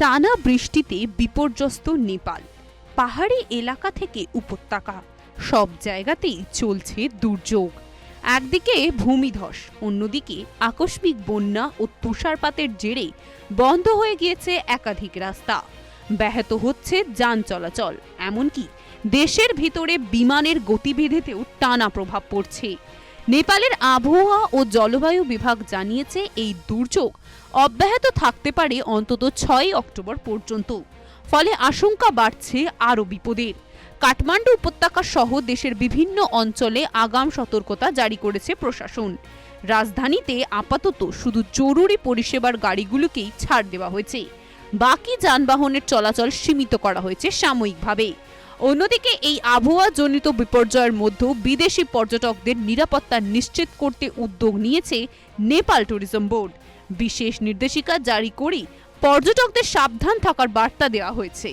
টানা বৃষ্টিতে বিপর্যস্ত নেপাল, পাহাড়ি এলাকা থেকে উপত্যকা। সব জায়গাতেই চলছে দুর্যোগ। একদিকে ভূমিধস, অন্যদিকে আকস্মিক বন্যা ও তুষারপাতের জেরে বন্ধ হয়ে গিয়েছে একাধিক রাস্তা। ব্যাহত হচ্ছে যান চলাচল, এমনকি দেশের ভিতরে বিমানের গতিবিধিতেও টানা প্রভাব পড়ছে। নেপালের আবহাওয়া ও জলবায়ু বিভাগ জানিয়েছে, এই দুর্যোগ অব্যাহত থাকতে পারে অন্তত ছয় অক্টোবর পর্যন্ত। ফলে আশঙ্কা বাড়ছে আরও বিপদের কাঠমান্ডু উপত্যকা সহ দেশের বিভিন্ন অঞ্চলে আগাম সতর্কতা জারি করেছে প্রশাসন। রাজধানীতে আপাতত শুধু জরুরি পরিষেবার গাড়িগুলোকেই ছাড় দেওয়া হয়েছে। বাকি যানবাহনের চলাচল সীমিত করা হয়েছে সাময়িকভাবে। অন্যদিকে এই আবহাওয়া জনিত বিপর্যয়ের মধ্যেও বিদেশি পর্যটকদের নিরাপত্তা নিশ্চিত করতে উদ্যোগ নিয়েছে নেপাল ট্যুরিজম বোর্ড। বিশেষ নির্দেশিকা জারি করে পর্যটকদের সাবধান থাকার বার্তা দেওয়া হয়েছে।